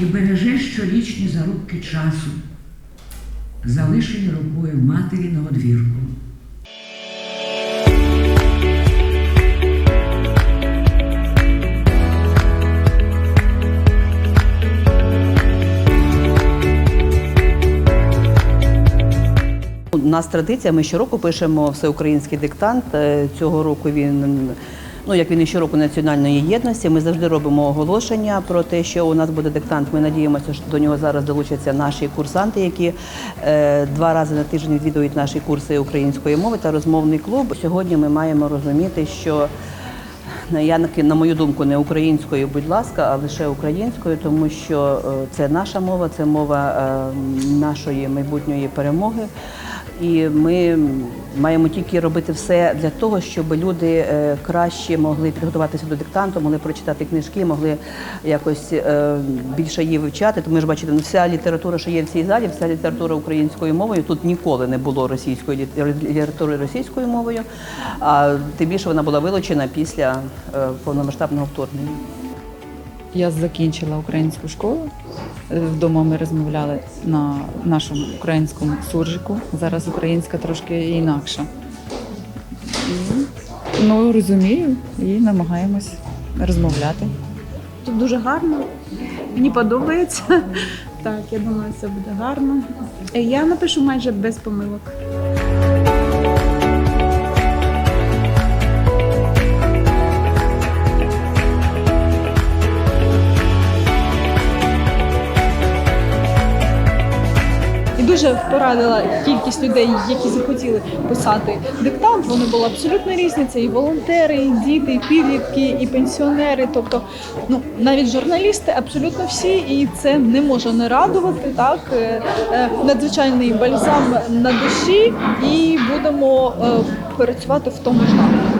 і береже щорічні зарубки часу, залишені рукою матері на одвірку. У нас традиція, ми щороку пишемо всеукраїнський диктант. Е, Цього року він, ну як він і щороку національної єдності. Ми завжди робимо оголошення про те, що у нас буде диктант. Ми надіємося, що до нього зараз долучаться наші курсанти, які е, два рази на тиждень відвідують наші курси української мови та розмовний клуб. Сьогодні ми маємо розуміти, що Ну, я на мою думку, не українською, будь ласка, а лише українською, тому що е, це наша мова, це мова е, нашої майбутньої перемоги. І ми маємо тільки робити все для того, щоб люди е, краще могли підготуватися до диктанту, могли прочитати книжки, могли якось е, більше її вивчати. Тому ж бачите, ну, вся література, що є в цій залі, вся література українською мовою. Тут ніколи не було російської літ- літератури російською мовою, а тим більше вона була вилучена після е, повномасштабного вторгнення. Я закінчила українську школу. Е, Вдома ми розмовляли на нашому українському суржику. Зараз українська трошки інакша. І, ну, розумію і намагаємось розмовляти. Тут дуже гарно. Мені подобається. Так, я думаю, це буде гарно. Я напишу майже без помилок. Дуже порадила кількість людей, які захотіли писати диктант. Вони були абсолютно різні. Це і волонтери, і діти, і підлітки, і пенсіонери. Тобто, ну навіть журналісти, абсолютно всі, і це не може не радувати. Так Е, е, надзвичайний бальзам на душі, і будемо е, працювати в тому ж напрямку.